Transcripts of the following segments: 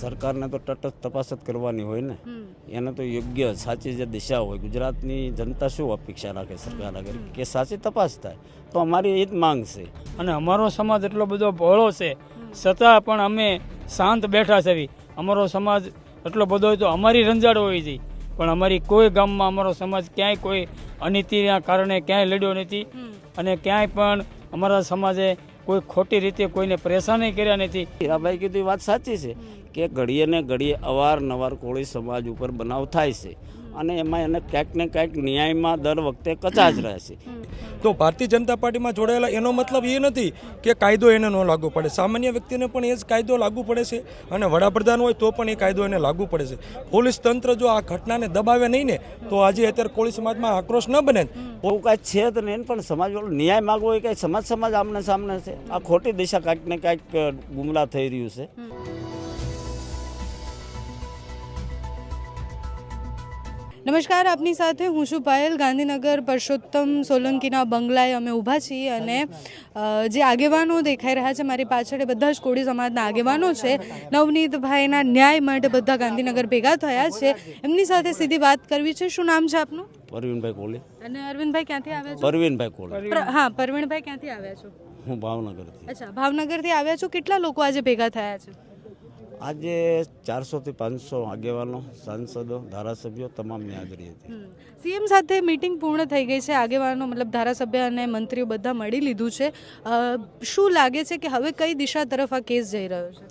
સરકારને તો તટસ્થ તપાસ જ કરવાની હોય ને. એને તો યોગ્ય સાચી જે દિશા હોય. ગુજરાતની જનતા શું અપેક્ષા રાખે સરકાર આગળ? કે સાચી તપાસ થાય? તો અમારી એ જ માંગ છે. અને અમારો સમાજ એટલો બધો ભોળો છે. છતાં પણ અમે શાંત બેઠા છે અમારો સમાજ એટલો બધો હોય તો અમારી રંજાડ હોવી જોઈએ. પણ અમારી કોઈ ગામમાં અમારો સમાજ ક્યાંય કોઈ અનીતિના કારણે ક્યાંય લડ્યો નથી. અને ક્યાંય પણ અમારા સમાજે કોઈ ખોટી રીતે કોઈને પરેશાની કર્યા નથી. હીરાભાઈ કીધું એ વાત સાચી છે કે ઘડીએ ને ઘડીએ અવારનવાર કોળી સમાજ ઉપર બનાવ થાય છે. અને એમાં એને ક્યાંક ને ક્યાંક ન્યાયમાં દર વખતે કચાશ રહે છે તો ભારતીય જનતા પાર્ટીમાં જોડાયેલા એનો મતલબ એ નથી કે કાયદો એને ન લાગુ પડે. સામાન્ય વ્યક્તિને પણ એ જ કાયદો લાગુ પડે છે અને વડાપ્રધાન હોય તો પણ એ કાયદો એને લાગુ પડે છે. પોલીસ તંત્ર જો આ ઘટનાને દબાવે નહીં ને તો આજે અત્યારે કોળી સમાજમાં આક્રોશ ન બને બહુ કાંઈ છે તો નહીં પણ સમાજ ન્યાય માગવો હોય કે સમાજ સમાજ આમને સામને છે. આ ખોટી દિશા કાંઈક ને કાંઈક ગુમલા થઈ રહ્યું છે. નમસ્કાર આપની સાથે હું છું પાયલ. ગાંધીનગર પરસોત્તમ સોલંકીના બંગલાએ અમે ઊભા છીએ અને જે આગેવાનો દેખાઈ રહ્યા છે મારી પાછળ એ બધા જ કોળી સમાજના આગેવાનો છે. નવનીતભાઈના ન્યાય માટે બધા ગાંધીનગર ભેગા થયા છે. એમની સાથે સીધી વાત કરવી છે. શું નામ છે આપનું? પરવીનભાઈ કોહલી અને અરવિંદભાઈ ક્યાંથી આવ્યા છો? પરવીનભાઈ કોહલી હા પરવીણભાઈ ક્યાંથી આવ્યા છો? હું ભાવનગરથી. અચ્છા ભાવનગરથી આવ્યા છો. કેટલા લોકો આજે ભેગા થયા છે? આજે ચારસોથી પાંચસો આગેવાનો સાંસદો ધારાસભ્યો તમામની હાજરી હતી સીએમ સાથે મીટિંગ પૂર્ણ થઈ ગઈ છે. આગેવાનો મતલબ ધારાસભ્ય અને મંત્રીઓ બધા મળી લીધું છે. શું લાગે છે કે હવે કઈ દિશા તરફ આ કેસ જઈ રહ્યો છે?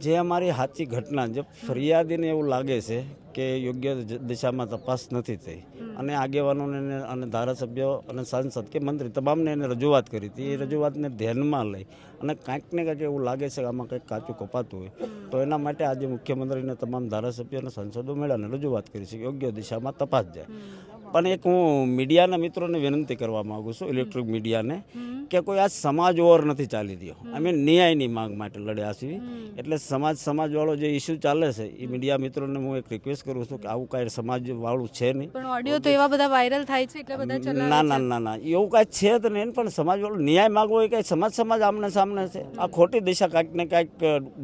જે અમારી સાચી ઘટના જે ફરિયાદીને એવું લાગે છે કે યોગ્ય દિશામાં તપાસ નથી થઈ. અને આગેવાનોને અને ધારાસભ્યો અને સાંસદ કે મંત્રી તમામને એને રજૂઆત કરી હતી. એ રજૂઆતને ધ્યાનમાં લઈ અને કાંઈક ને કાંઈક એવું લાગે છે કે આમાં કંઈક કાચું કપાતું હોય. તો એના માટે આજે મુખ્યમંત્રીને તમામ ધારાસભ્યો અને સાંસદો મળ્યાને રજૂઆત કરી છે યોગ્ય દિશામાં તપાસ જાય. પણ એક હું મીડિયાના મિત્રોને વિનંતી કરવા માગું છું ઇલેક્ટ્રિક મીડિયાને કે કોઈ આ સમાજ ઓર નથી ચાલી રહ્યો. અમે ન્યાયની માંગ માટે લડ્યા છીએ. એટલે સમાજ સમાજવાળો જે ઇસ્યુ ચાલે છે એ મીડિયા મિત્રોને હું એક રિક્વેસ્ટ કરું છું કે આવું કાંઈ સમાજવાળું છે નહીં. પણ ઓડિયો તો એવા બધા વાયરલ થાય છે એટલે બધા ના ના ના ના એવું કાંઈ છે જ નહીં પણ સમાજવાળો ન્યાય માગવો હોય કાંઈ સમાજ સમાજ આમને સામને છે. આ ખોટી દિશા કાંઈક ને કાંઈક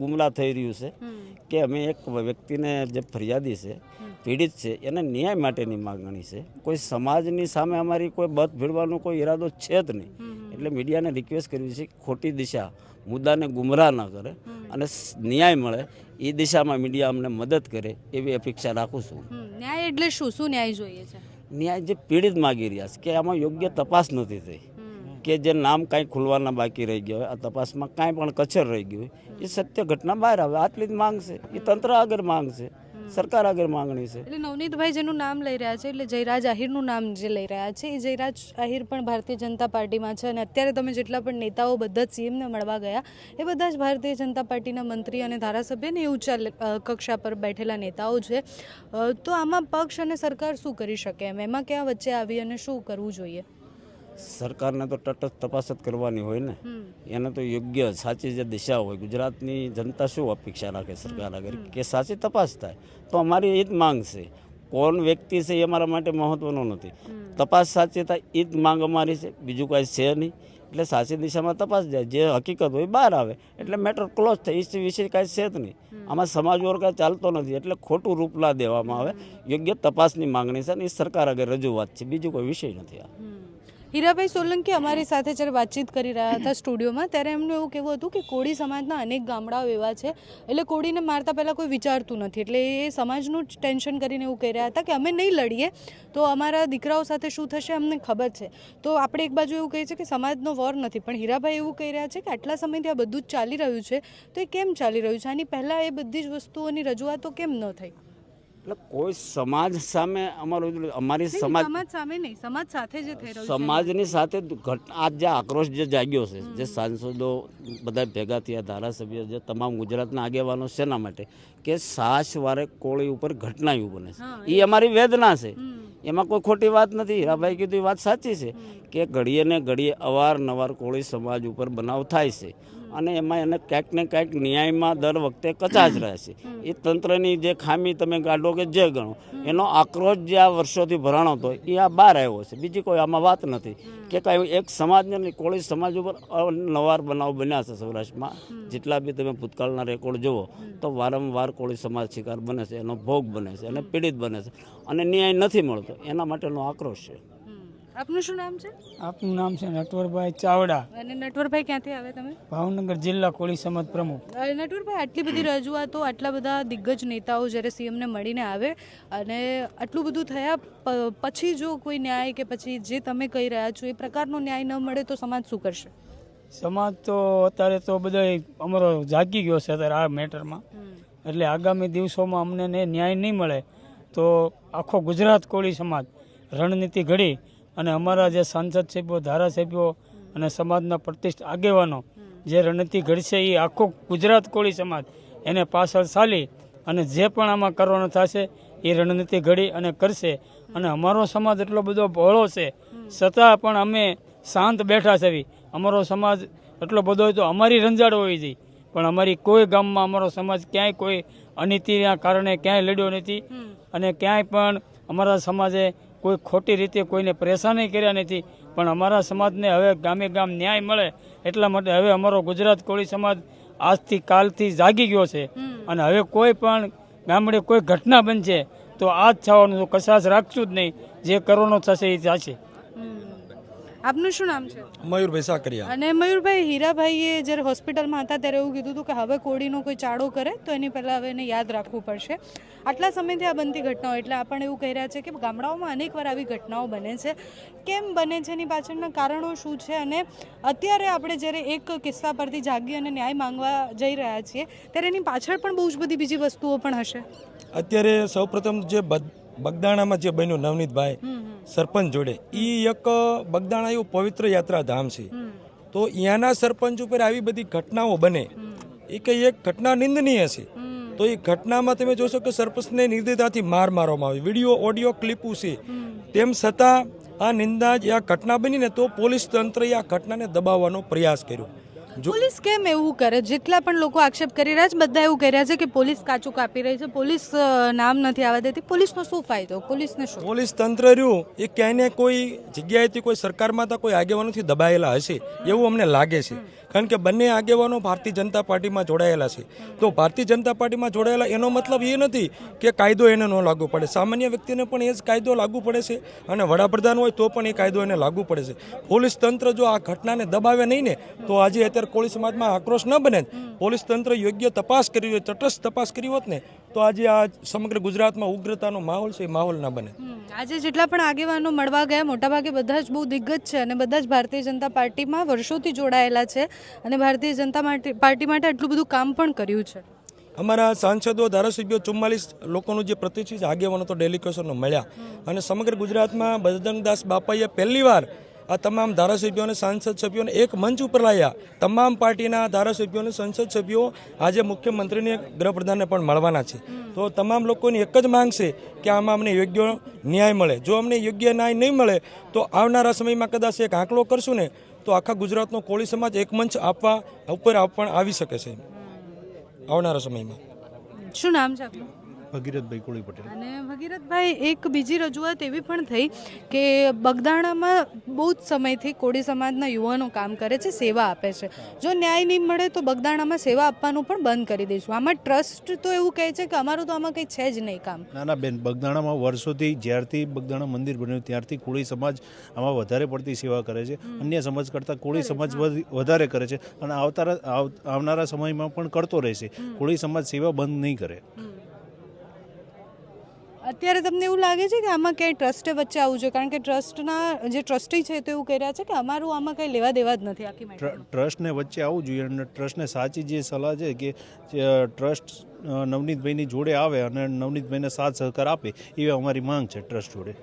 ગુમલા થઈ રહ્યું છે કે અમે એક વ્યક્તિને જે ફરિયાદી છે પીડિત છે એને ન્યાય માટેની માગણી છે. કોઈ સમાજની સામે અમારી કોઈ બધ ભીડવાનો કોઈ ઈરાદો છે જ નહીં. એટલે મીડિયાને રિક્વેસ્ટ કરવી છે ખોટી દિશા મુદ્દાને ગુમરાહ ન કરે અને ન્યાય મળે. એ દિશામાં મીડિયા અમને મદદ કરે એવી અપેક્ષા રાખું છું. ન્યાય એટલે શું? શું ન્યાય જોઈએ છે? ન્યાય જે પીડિત માગી રહ્યા છે કે આમાં યોગ્ય તપાસ નથી થઈ કે જે નામ કાંઈ ખુલવાના બાકી રહી ગયા હોય આ તપાસમાં કાંઈ પણ કચર રહી ગયું હોય એ સત્ય ઘટના બહાર આવે. આટલી જ માંગ છે. એ તંત્ર આગળ માંગ છે. સરકાર આગળ માંગણી છે. એટલે નવનીતભાઈ જેનું નામ લઈ રહ્યા છે, એટલે જયરાજ આહિરનું નામ જે લઈ રહ્યા છે, એ જયરાજ આહિર પણ ભારતીય જનતા પાર્ટીમાં છે અને અત્યારે તમે જેટલા પણ નેતાઓ બધા જ સીએમને મળવા ગયા, એ બધા જ ભારતીય જનતા પાર્ટીના મંત્રી અને ધારાસભ્ય ને એ ઊંચા કક્ષા પર બેઠેલા નેતાઓ છે. તો આમાં પક્ષ અને સરકાર શું કરી શકે એમ? એમાં ક્યાં વચ્ચે આવી અને શું કરવું જોઈએ? સરકારને તો તટસ્થ તપાસ જ કરવાની હોય ને. એને તો યોગ્ય સાચી જે દિશા હોય. ગુજરાતની જનતા શું અપેક્ષા રાખે સરકાર આગળ? કે સાચી તપાસ થાય? તો અમારી એ જ માંગ છે. કોણ વ્યક્તિ છે એ અમારા માટે મહત્વનું નથી. તપાસ સાચી થાય એ જ માંગ અમારી છે. બીજું કાંઈ છે નહીં. એટલે સાચી દિશામાં તપાસ જાય. જે હકીકત હોય બહાર આવે. એટલે મેટર ક્લોઝ થાય. એ વિશે કાંઈ છે જ નહીં. આમાં સમાજ વર્ગ કાંઈ ચાલતો નથી. એટલે ખોટું રૂપ ના દેવામાં આવે. યોગ્ય તપાસની માંગણી છે અને એ સરકાર આગળ રજૂઆત છે. બીજું કોઈ વિષય નથી આ. હીરાભાઈ સોલંકી અમારી સાથે જ્યારે વાતચીત કરી રહ્યા હતા સ્ટુડિયોમાં, ત્યારે એમનું એવું કહેવું હતું કે કોળી સમાજના અનેક ગામડાઓ એવા છે, એટલે કોળીને મારતા પહેલાં કોઈ વિચારતું નથી. એટલે એ સમાજનું જ ટેન્શન કરીને એવું કહી રહ્યા હતા કે અમે નહીં લડીએ, તો અમારા દીકરાઓ સાથે શું થશે અમને ખબર છે. તો આપણે એક બાજુ એવું કહીએ છીએ કે સમાજનો વોર નથી, પણ હીરાભાઈ એવું કહી રહ્યા છે કે આટલા સમયથી આ બધું જ ચાલી રહ્યું છે, તો એ કેમ ચાલી રહ્યું છે? આની પહેલાં એ બધી જ વસ્તુઓની રજૂઆતો કેમ ન થઈ? એટલે કોઈ સમાજ સામે અમારું અમારી સમાજ સમાજ સામે નહીં. સમાજ સાથે જે થઈ રહ્યું છે. સમાજની સાથે આ જે આક્રોશ જે જાગ્યો છે જે સાંસદો બધા ભેગા થયા ધારાસભ્યો જે તમામ ગુજરાતના આગેવાનો શેના માટે? કે સાસ વારે કોળી ઉપર ઘટનાઓ બને છે. એ અમારી વેદના છે. એમાં કોઈ ખોટી વાત નથી. હીરાભાઈ કીધું એ વાત સાચી છે કે ઘડીએ ને ઘડીએ અવારનવાર કોળી સમાજ ઉપર બનાવ થાય છે. અને એમાં એને ક્યાંક ને ક્યાંક ન્યાયમાં દર વખતે કચાશ રહે છે. એ તંત્રની જે ખામી તમે કાઢો કે જે ગણો એનો આક્રોશ જે આ વર્ષોથી ભરાણો હતો એ આ બહાર આવ્યો છે. બીજી કોઈ આમાં વાત નથી. કે કાંઈ એક સમાજને નહીં, કોળી સમાજ ઉપર નવાર બનાવ બન્યા છે સૌરાષ્ટ્રમાં. જેટલા બી તમે ભૂતકાળના રેકોર્ડ જુઓ તો વારંવાર કોળી સમાજ શિકાર બને છે એનો ભોગ બને છે અને પીડિત બને છે. અને ન્યાય નથી મળતો. એના માટેનો આક્રોશ છે. આપનું શું નામ છે? આપનું નામ છે નટવરભાઈ ચાવડા. અને નટવરભાઈ ક્યાંથી આવે તમે? ભાવનગર જિલ્લા કોળી સમાજ પ્રમુખ. નટવરભાઈ આટલી બધી રજૂઆતો આટલા બધા દિગ્ગજ નેતાઓ જ્યારે સીએમને મળીને આવે અને આટલું બધું થયા પછી જો કોઈ ન્યાય કે પછી જે તમે કહી રહ્યા છો એ પ્રકારનો ન્યાય ન મળે તો સમાજ શું કરશે? સમાજ તો અત્યારે તો બધા અમારો જાગી ગયો છે અત્યારે આ મેટરમાં. એટલે આગામી દિવસોમાં અમને ન્યાય નહીં મળે તો આખો ગુજરાત કોળી સમાજ રણનીતિ ઘડી અને અમારા જે સાંસદ સભ્યો ધારાસભ્યો અને સમાજના પ્રતિષ્ઠ આગેવાનો જે રણનીતિ ઘડશે એ આખો ગુજરાત કોળી સમાજ એને પાછળ ચાલી અને જે પણ આમાં કરવાનું થશે એ રણનીતિ ઘડી અને કરશે. અને અમારો સમાજ એટલો બધો બહોળો છે. છતાં પણ અમે શાંત બેઠા છે અમારો સમાજ એટલો બધો હોય તો અમારી રંજાડ હોવી જોઈએ. પણ અમારી કોઈ ગામમાં અમારો સમાજ ક્યાંય કોઈ અનીતિના કારણે ક્યાંય લડ્યો નથી. અને ક્યાંય પણ અમારા સમાજે કોઈ ખોટી રીતે કોઈને પરેશાની કર્યા નથી પણ અમારા સમાજને હવે ગામે ગામ ન્યાય મળે એટલા માટે હવે અમારો ગુજરાત કોળી સમાજ આજથી કાલથી જાગી ગયો છે. અને હવે કોઈ પણ ગામડે કોઈ ઘટના બનશે તો આ જ થવાનું કશાશ રાખશું જ નહીં જે કરવાનો થશે એ થશે. આપનું શું નામ છે? મયુરભાઈ સાકરિયા. અને મયુરભાઈ હીરાભાઈએ જ્યારે હોસ્પિટલમાં હતા ત્યારે એવું કીધું હતું કે હવે કોળીનો કોઈ ચાડો કરે તો એની પહેલાં હવે એને યાદ રાખવું પડશે. આટલા સમયથી આ બનતી ઘટનાઓ એટલે આપણે એવું કહી રહ્યા છે કે ગામડાઓમાં અનેકવાર આવી ઘટનાઓ બને છે. કેમ બને છે એની પાછળના કારણો શું છે? અને અત્યારે આપણે જ્યારે એક કિસ્સા પરથી જાગી અને ન્યાય માંગવા જઈ રહ્યા છીએ ત્યારે એની પાછળ પણ બહુ જ બધી બીજી વસ્તુઓ પણ હશે. અત્યારે સૌપ્રથમ જે બદ- બગદાણામાં જે બન્યું નવનીતભાઈ સરપંચ જોડે એ એક બગદાણા એવું પવિત્ર યાત્રાધામ છે. તો અહીંયાના સરપંચ ઉપર આવી બધી ઘટનાઓ બને. એ કઈ એક ઘટના નિંદનીય છે. તો એ ઘટનામાં તમે જોશો કે સરપંચને નિર્દયતાથી માર મારવામાં આવે. વીડિયો ઓડિયો ક્લિપો છે. તેમ છતાં આ નિંદા જે આ ઘટના બની ને તો પોલીસ તંત્રએ આ ઘટનાને દબાવવાનો પ્રયાસ કર્યો. પોલીસ કેમ એવું કરે? જેટલા પણ લોકો આક્ષેપ કરી રહ્યા છે બધા એવું કહી રહ્યા છે કે પોલીસ કાચું કાપી રહી છે પોલીસ નામ નથી આવવા દેતી. પોલીસનો શું ફાયદો? પોલીસને શું? પોલીસ તંત્ર રહ્યું એ ક્યાંય કોઈ જગ્યાએથી કોઈ સરકારમાં તો કોઈ આગેવાનોથી દબાયેલા હશે એવું અમને લાગે છે. કારણ કે બંને આગેવાનો ભારતીય જનતા પાર્ટીમાં જોડાયેલા છે. તો ભારતીય જનતા પાર્ટીમાં જોડાયેલા એનો મતલબ એ નથી કે કાયદો એને ન લાગુ પડે. સામાન્ય વ્યક્તિને પણ એ જ કાયદો લાગુ પડે છે અને વડાપ્રધાન હોય તો પણ એ કાયદો એને લાગુ પડે છે. પોલીસ તંત્ર જો આ ઘટનાને દબાવે નહીં ને, તો આજે અત્યારે કોળી સમાજમાં આક્રોશ ન બને પોલીસ તંત્ર યોગ્ય તપાસ કરી હોય, તટસ્થ તપાસ કરી હોત ને, તો આજે આ સમગ્ર ગુજરાતમાં ઉગ્રતાનો માહોલ છે એ માહોલ ના બને. આજે જેટલા પણ આગેવાનો મળવા ગયા, મોટાભાગે બધા જ બહુ દિગ્ગજ છે અને બધા જ ભારતીય જનતા પાર્ટીમાં વર્ષોથી જોડાયેલા છે. અને ભારતીય જનતા પાર્ટી માટે આટલું બધું કામ પણ કર્યું છે. અમારા સાંસદો, ધારાસભ્યો, ચુમ્માલીસ લોકોનું જે પ્રતિષ્ઠિત આગેવાનો તો ડેલિગેશનો મળ્યા. અને સમગ્ર ગુજરાતમાં બજરંગદાસ બાપાએ પહેલીવાર આ તમામ ધારાસભ્યોને સાંસદ સભ્યોને એક મંચ ઉપર લાવ્યા તમામ પાર્ટીના ધારાસભ્યોને સંસદ સભ્યો આજે મુખ્યમંત્રીને ગૃહપ્રધાનને પણ મળવાના છે. તો તમામ લોકોની એક જ માંગ છે કે આમાં અમને યોગ્ય ન્યાય મળે. જો અમને યોગ્ય ન્યાય નહીં મળે, તો આવનારા સમયમાં કદાચ એક આંકલો કરશું ને તો આખા ગુજરાતનો કોળી સમાજ એક મંચ આપવા ઉપર પણ આવી શકે છે. આવનારા સમયમાં. શું નામ છે આપનું? ભગીરથભાઈ કોળી પટેલ. અને ભગીરથભાઈ એક બીજી રજૂઆત એવી પણ થઈ કે બગદાણામાં બહુ જ સમયથી કોળી સમાજના યુવાનો કામ કરે છે સેવા આપે છે. જો ન્યાય નહીં મળે તો બગદાણામાં સેવા આપવાનું પણ બંધ કરી દઈશું. આમાં ટ્રસ્ટ તો એવું કહે છે કે અમારું તો આમાં કંઈ છે જ નહીં કામ. ના ના બેન બગદાણામાં વર્ષોથી જ્યારથી બગદાણા મંદિર બન્યું ત્યારથી કોળી સમાજ આમાં વધારે પડતી સેવા કરે છે. અન્ય સમાજ કરતાં કોળી સમાજ વધ- વધારે કરે છે અને આવતા આવનારા સમયમાં પણ કરતો રહેશે. કોળી સમાજ સેવા બંધ નહીં કરે. અત્યારે તમને એવું લાગે છે કે આમાં ક્યાંય ટ્રસ્ટે વચ્ચે આવવું જોઈએ? કારણ કે ટ્રસ્ટના જે ટ્રસ્ટી છે તો એવું કહી રહ્યા છે કે અમારું આમાં કંઈ લેવા દેવા જ નથી આખી ટ્ર- ટ્રસ્ટને વચ્ચે આવવું જોઈએ અને ટ્રસ્ટને સાચી જે સલાહ છે કે ટ્રસ્ટ નવનીતભાઈની જોડે આવે અને નવનીતભાઈને સાથ સહકાર આપે એવી અમારી માંગ છે ટ્રસ્ટ જોડે.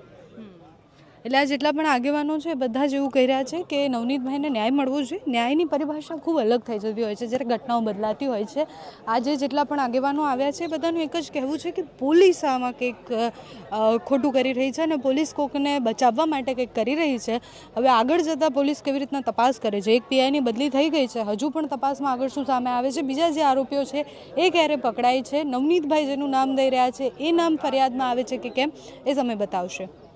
એટલે આ જેટલા પણ આગેવાનો છે, બધા જ એવું કહી રહ્યા છે કે નવનીતભાઈને ન્યાય મળવો જોઈએ. ન્યાયની પરિભાષા ખૂબ અલગ થઈ જતી હોય છે, જ્યારે ઘટનાઓ બદલાતી હોય છે. આજે જેટલા પણ આગેવાનો આવ્યા છે, બધાનું એક જ કહેવું છે કે પોલીસ આમાં કંઈક ખોટું કરી રહી છે અને પોલીસ કોકને બચાવવા માટે કંઈક કરી રહી છે. હવે આગળ જતાં પોલીસ કેવી રીતના તપાસ કરે છે? એક પીઆઈની બદલી થઈ ગઈ છે. હજુ પણ તપાસમાં આગળ શું સામે આવે છે? બીજા જે આરોપીઓ છે, એ ક્યારે પકડાય છે? નવનીતભાઈ જેનું નામ દઈ રહ્યા છે, એ નામ ફરિયાદમાં આવે છે કે કેમ? એ સમય બતાવશે.